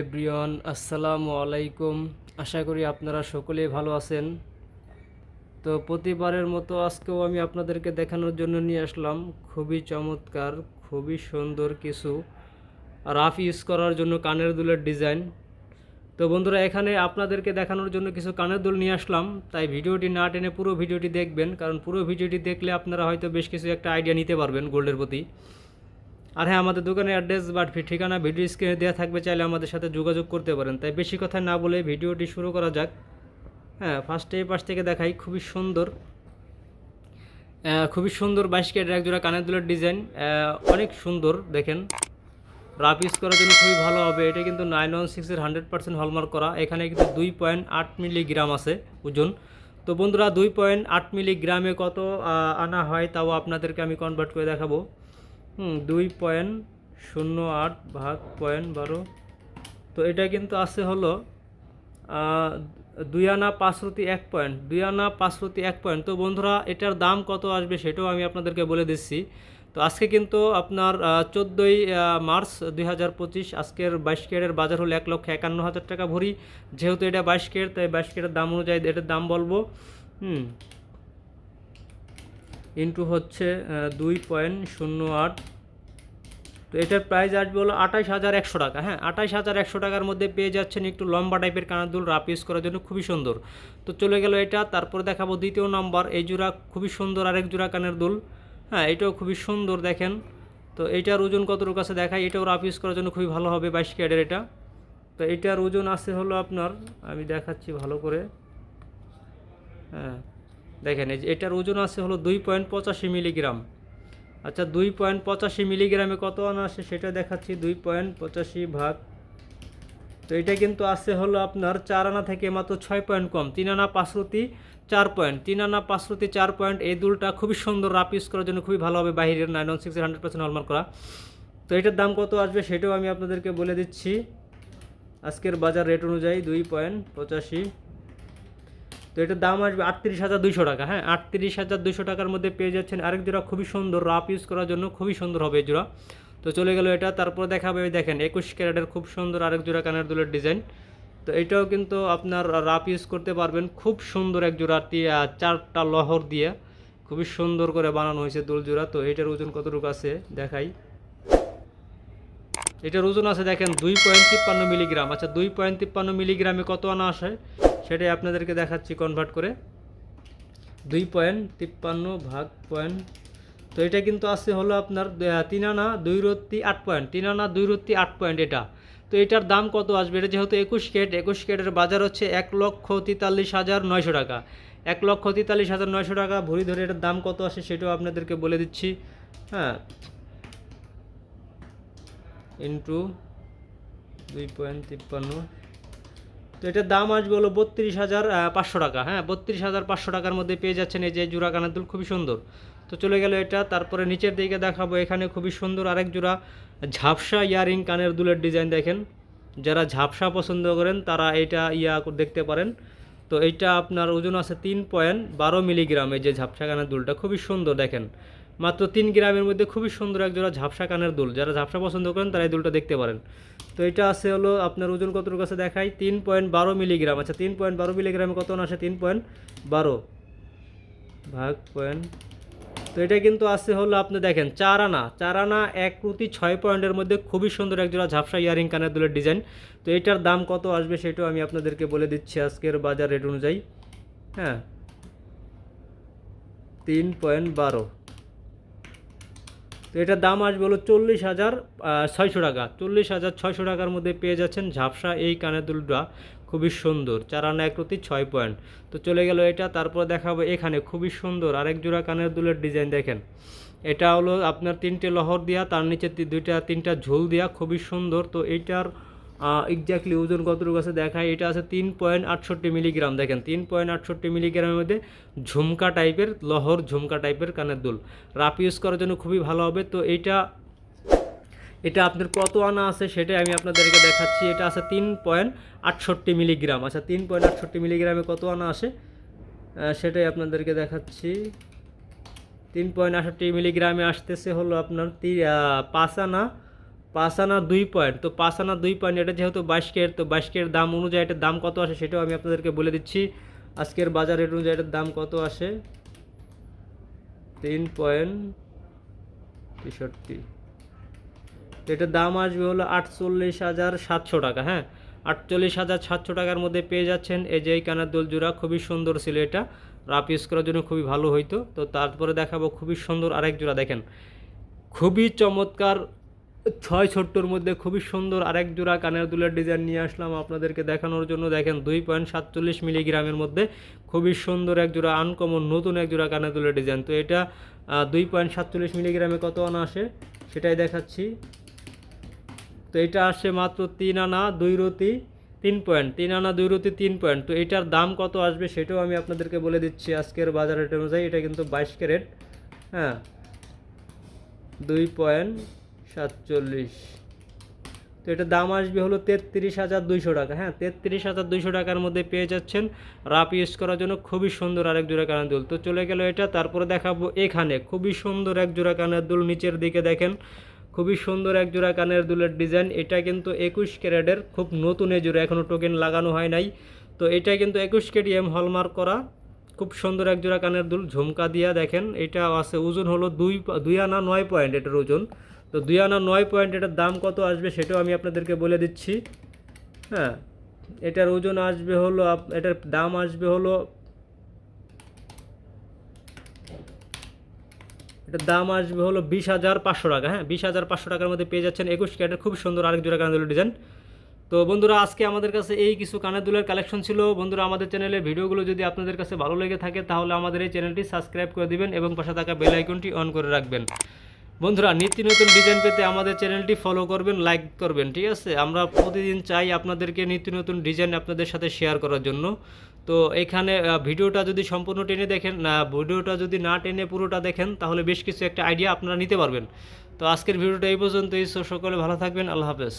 Everyone, আসসালামু আলাইকুম। আশা করি আপনারা সকলেই ভালো আছেন। তো প্রতিবারের মতো আজকেও আমি আপনাদেরকে দেখানোর জন্য নিয়ে আসলাম। খুবই চমৎকার, খুবই সুন্দর কিছু রাফ ইউজ করার জন্য কানের দুলের ডিজাইন তো বন্ধুরা, এখানে আপনাদেরকে দেখানোর জন্য কিছু কানের দুল নিয়ে আসলাম। তাই ভিডিওটি না টেনে পুরো ভিডিওটি দেখবেন, কারণ পুরো ভিডিওটি দেখলে আপনারা হয়তো বেশ কিছু একটা আইডিয়া নিতে পারবেন গোল্ডের প্রতি। আর হ্যাঁ আমাদের দোকানের অ্যাড্রেস বা ঠিকানা ভিডিও স্ক্রিনে দেওয়া থাকবে, চাইলে আমাদের সাথে যোগাযোগ করতে পারেন। তাই বেশি কথা না বলে ভিডিওটি শুরু করা যাক। হ্যাঁ ফার্স্টে এই পাশ থেকে দেখাই, খুবই সুন্দর। খুবই সুন্দর বাইশ কেটের একজোড়া কানের দুলের ডিজাইন অনেক সুন্দর, দেখেন। রাফ ইউজ করার জন্য খুবই ভালো হবে। এটা কিন্তু নাইন ওয়ান সিক্সের হান্ড্রেড পার্সেন্ট হলমার্ক করা। এখানে কিন্তু দুই পয়েন্ট আট মিলিগ্রাম আছে ওজন। তো বন্ধুরা, দুই পয়েন্ট আট মিলিগ্রামে কত আনা হয়, তাও আপনাদেরকে আমি কনভার্ট করে দেখাবো। হুম, দুই পয়েন্ট শূন্য আট ভাগ পয়েন্ট বারো। তো এটা কিন্তু আছে হলো দুই আনা পাঁচরতি এক পয়েন্ট। দুই আনা পাঁচরতি এক পয়েন্ট। তো বন্ধুরা, এটার দাম কত আসবে সেটাও আমি আপনাদেরকে বলে দিচ্ছি। তো আজকে কিন্তু আপনার চোদ্দোই মার্চ দুই হাজার পঁচিশ, আজকের বাইশ কেয়ারের বাজার হলো এক লক্ষ একান্ন হাজার টাকা ভরি। যেহেতু এটা বাইশ কেয়ার তাই বাইশ কেয়ারের দাম অনুযায়ী এটার দাম বলব। হুম, ইন্টু হচ্ছে দুই পয়েন্ট শূন্য আট তো এটার প্রাইস আসবে হলো আঠাশ হাজার একশো টাকা। হ্যাঁ আঠাশ হাজার একশো টাকার মধ্যে পেয়ে যাচ্ছেন একটু লম্বা টাইপের কানের দুল ইউজ করার জন্য খুবই সুন্দর। তো চলে গেল এটা, তারপরে দেখাবো দ্বিতীয় নাম্বার এই জোড়া খুবই সুন্দর আরেক জোড়া কানের দুল হ্যাঁ এটাও খুবই সুন্দর দেখেন। তো এটার ওজন কতটুকু আছে দেখায় এটাও রাপ ইউজ করার জন্য খুবই ভালো হবে বাইশ ক্যাডের এটা। তো এটার ওজন আছে হলো আপনার, আমি দেখাচ্ছি ভালো করে। হ্যাঁ দেখেন এটার ওজন আছে হলো দুই পয়েন্ট পঁচাশি মিলিগ্রাম। আচ্ছা দুই পয়েন্ট পঁচাশি মিলিগ্রামে কত আনা আসে সেটা দেখাচ্ছি, দুই পয়েন্ট পঁচাশি ভাগ। তো এটা কিন্তু আছে হলো আপনার চার আনা থেকে মাত্র ছয় পয়েন্ট কম, তিন আনা পাঁচরতি চার পয়েন্ট, তিন আনা পাঁচরতি চার পয়েন্ট, এই দুলটা খুবই সুন্দর রাপ ইউজ করার জন্য খুবই ভালো হবে, বাইরের nine one six hundred percent hallmark করা। তো এটার দাম কত আসবে সেটাও আমি আপনাদেরকে বলে দিচ্ছি। আজকের বাজার রেট অনুযায়ী দুই পয়েন্ট পঁচাশি তো এটার দাম আসবে আটত্রিশ হাজার দুইশো টাকা হ্যাঁ? আটত্রিশ হাজার দুইশো টাকার মধ্যে পেয়ে যাচ্ছেন আরেক জোড়া, খুবই সুন্দর রাপ ইউজ করার জন্য খুবই সুন্দর হবে এই জোড়া। তো চলে গেল এটা, তারপর দেখাবে এই দেখেন, একুশ ক্যারেটের খুব সুন্দর আরেক জোড়া কানের দুলের ডিজাইন। তো এটাও কিন্তু আপনার রাপ ইউজ করতে পারবেন, খুব সুন্দর এক জোড়া চারটা লহর দিয়ে। খুবই সুন্দর করে বানানো হয়েছে দুল জোড়া। তো এটার ওজন কতটুকু আছে? দেখাই। এটার ওজন আছে দেখেন দুই পয়েন্ট তিপ্পান্ন মিলিগ্রাম। আচ্ছা দুই পয়েন্ট তিপ্পান্ন মিলিগ্রামে কত আনা আসে? সেটাই আপনাদেরকে দেখাচ্ছি কনভার্ট করে। দুই পয়েন্ট তিপ্পান্ন ভাগ পয়েন্ট তো এটা কিন্তু আছে হলো আপনার তিন আনা দুই রত্তি আট পয়েন্ট তিন আনা দুই রত্তি আট পয়েন্ট এটা। তো এটার দাম কত আসবে? এটা যেহেতু একুশ কেট একুশ কেটের বাজার হচ্ছে এক লক্ষ তেতাল্লিশ হাজার নয়শো টাকা। এক লক্ষ তেতাল্লিশ হাজার নয়শো টাকা ভরি ধরে এটার দাম কত আসে সেটাও আপনাদেরকে বলে দিচ্ছি। হ্যাঁ। ইন্টু দুই পয়েন্ট তিপ্পান্ন। তো এটার দাম আসবে হলো বত্রিশ হাজার পাঁচশো টাকা। হ্যাঁ বত্রিশ হাজার পাঁচশো টাকার মধ্যে পেয়ে যাচ্ছেন এই যে জোড়া কানের দুল খুবই সুন্দর। তো চলে গেল এটা, তারপরে নিচের দিকে দেখাবো, এখানে খুবই সুন্দর আরেক জোড়া ঝাপসা ইয়ারিং কানের দুলের ডিজাইন দেখেন। যারা ঝাপসা পছন্দ করেন, তারা এটা ইয়া দেখতে পারেন। তো এইটা আপনার ওজন আছে তিন পয়েন্ট বারো মিলিগ্রাম, এই যে ঝাপসা কানের দুলটা। খুবই সুন্দর, দেখেন। মাত্র তিন গ্রামের মধ্যে খুবই সুন্দর এক জোড়া ঝাপসা কানের দুল। যারা ঝাপসা পছন্দ করেন, তারা এই দুলটা দেখতে পারেন। তো এটা আছে হলো আপনার ওজন কতটুকু কাছে দেখাই, তিন পয়েন্ট বারো মিলিগ্রাম। আচ্ছা তিন পয়েন্ট বারো মিলিগ্রামে কত আসে তিন পয়েন্ট বারো। ভাগ পয়েন্ট তো এটা কিন্তু আছে হলো আপনি দেখেন, চার আনা চার আনা, এক প্রতি ছয় পয়েন্টের মধ্যে খুবই সুন্দর এক জোড়া ঝাপসা ইয়ারিং কানের দুলের ডিজাইন। তো এটার দাম কত আসবে সেটাও আমি আপনাদেরকে বলে দিচ্ছি আজকের বাজার রেট অনুযায়ী। হ্যাঁ। তিন পয়েন্ট বারো। তো এটার দাম আসবে হলো চল্লিশ হাজার ছয়শো টাকা। চল্লিশ হাজার, ছয়শো টাকার মধ্যে পেয়ে যাচ্ছেন ঝাপসা এই কানের দুলটা খুবই সুন্দর, চার আনা এক একরতি ছয় পয়েন্ট। তো চলে গেল এটা, তারপর দেখাবো এখানে খুবই সুন্দর, আরেক জোড়া কানের দুলের ডিজাইন দেখেন। এটা হলো আপনার তিনটে লহর দেওয়া তার নিচে দুইটা, তিনটা ঝোল দেওয়া খুবই সুন্দর। তো এইটার এক্স্যাক্টলি ওজন কতটুকু আছে দেখায় এটা আছে তিন পয়েন্ট আটষট্টি মিলিগ্রাম, দেখেন। তিন পয়েন্ট আটষট্টি মিলিগ্রামের মধ্যে ঝুমকা টাইপের লহর ঝুমকা টাইপের কানের দুল। রাপ ইউজ করার জন্য খুবই ভালো হবে। তো এইটা এটা আপনার কত আনা আছে সেটাই আমি আপনাদেরকে দেখাচ্ছি। এটা আছে তিন পয়েন্ট আটষট্টি মিলিগ্রাম। আচ্ছা তিন পয়েন্ট আটষট্টি মিলিগ্রামে কত আনা আসে সেটাই আপনাদেরকে দেখাচ্ছি। তিন পয়েন্ট আটষট্টি মিলিগ্রামে আসতেছে হলো আপনার তি পাঁচ আনা। পাঁচ আনা দুই পয়েন্ট। তো পাঁচ আনা দুই পয়েন্ট, এটা যেহেতু বাইশ কের তো বাইশকের দাম অনুযায়ী এটার দাম কত আসে সেটাও আমি আপনাদেরকে বলে দিচ্ছি। আজকের বাজার রেট অনুযায়ী এটার দাম কত আসে? তিন পয়েন্ট তেষট্টি। এটার দাম আসবে হলো আটচল্লিশ হাজার সাতশো টাকা হ্যাঁ? আটচল্লিশ হাজার সাতশো টাকার মধ্যে পেয়ে যাচ্ছেন এই যে এই কানের দোল জোড়া খুবই সুন্দর ছিল এটা। রাপ ইউজ করার জন্য খুবই ভালো হইতো। তো তারপরে দেখাবো খুবই সুন্দর আরেক জোড়া, দেখেন। খুবই চমৎকার ছয় ছোট্টর মধ্যে খুবই সুন্দর আরেক জোড়া কানের দুলের ডিজাইন নিয়ে আসলাম আপনাদেরকে দেখানোর জন্য। দেখেন, দুই পয়েন্ট সাতচল্লিশ মিলিগ্রামের মধ্যে খুবই সুন্দর এক জোড়া আনকমন নতুন এক জোড়া কানের দুলের ডিজাইন। তো এটা দুই পয়েন্ট সাতচল্লিশ মিলিগ্রামে কত আনা আসে? সেটাই দেখাচ্ছি। তো এটা আসে মাত্র তিন আনা, দুই রতি তিন পয়েন্ট। তিন আনা, দুই রতি তিন পয়েন্ট। তো এটার দাম কত আসবে সেটাও আমি আপনাদেরকে বলে দিচ্ছি আজকের বাজার রেট অনুযায়ী। এটা কিন্তু বাইশ ক্যারেট। হ্যাঁ। দুই পয়েন্ট সাতচল্লিশ। তো এটার দাম আসবে হলো তেত্রিশ হাজার দুইশো টাকা। হ্যাঁ তেত্রিশ হাজার দুইশো টাকার মধ্যে পেয়ে যাচ্ছেন রাপ ইউজ করার জন্য খুবই সুন্দর আরেক জোড়া কানের দুল। তো চলে গেল এটা, তারপরে দেখাবো এখানে। খুবই সুন্দর এক জোড়া কানের দুল, নিচের দিকে দেখেন। খুবই সুন্দর এক জোড়া কানের দুলের ডিজাইন। এটা কিন্তু একুশ ক্যারেটের, খুব নতুন এই জোড়া এখনও টোকেন লাগানো হয় নাই। তো এটা কিন্তু একুশ কেটিএম হলমার্ক করা, খুব সুন্দর এক জোড়া কানের দুল, ঝুমকা দিয়া দেখেন। এটা আছে, ওজন হলো দুই দুই আনা নয় পয়েন্ট এটার ওজন। তো দুই আনা নয় পয়েন্ট এটার দাম কত আসবে সেটাও আমি আপনাদেরকে বলে দিচ্ছি। হ্যাঁ এটার ওজন আসবে হলো এটার দাম আসবে হলো এটার দাম আসবে হলো বিশ হাজার পাঁচশো টাকা হ্যাঁ? বিশ হাজার পাঁচশো টাকার মধ্যে পেয়ে যাচ্ছেন একুশ ক্যারেটের খুব সুন্দর আরেক জোড়া কানের দুলের ডিজাইন। তো বন্ধুরা, আজকে আমাদের কাছে এই কিছু কানের দুলের কালেকশন ছিল। বন্ধুরা, আমাদের চ্যানেলে ভিডিওগুলো যদি আপনাদের কাছে ভালো লেগে থাকে, তাহলে আমাদের এই চ্যানেলটি সাবস্ক্রাইব করে দিবেন এবং পাশে থাকা বেল আইকনটি অন করে রাখবেন। বন্ধুরা, নিত্য নতুন ডিজাইন পেতে আমাদের চ্যানেলটি ফলো করবেন লাইক করবেন, ঠিক আছে? আমরা প্রতিদিন চাই আপনাদেরকে নিত্য নতুন ডিজাইন আপনাদের সাথে শেয়ার করার জন্য। তো এখানে ভিডিওটা যদি সম্পূর্ণ টেনে দেখেন, না, ভিডিওটা যদি না টেনে পুরোটা দেখেন, তাহলে বেশ কিছু একটা আইডিয়া আপনারা নিতে পারবেন। তো আজকের ভিডিওটা এই পর্যন্তই এই সকলে ভালো থাকবেন, আল্লাহ হাফেজ।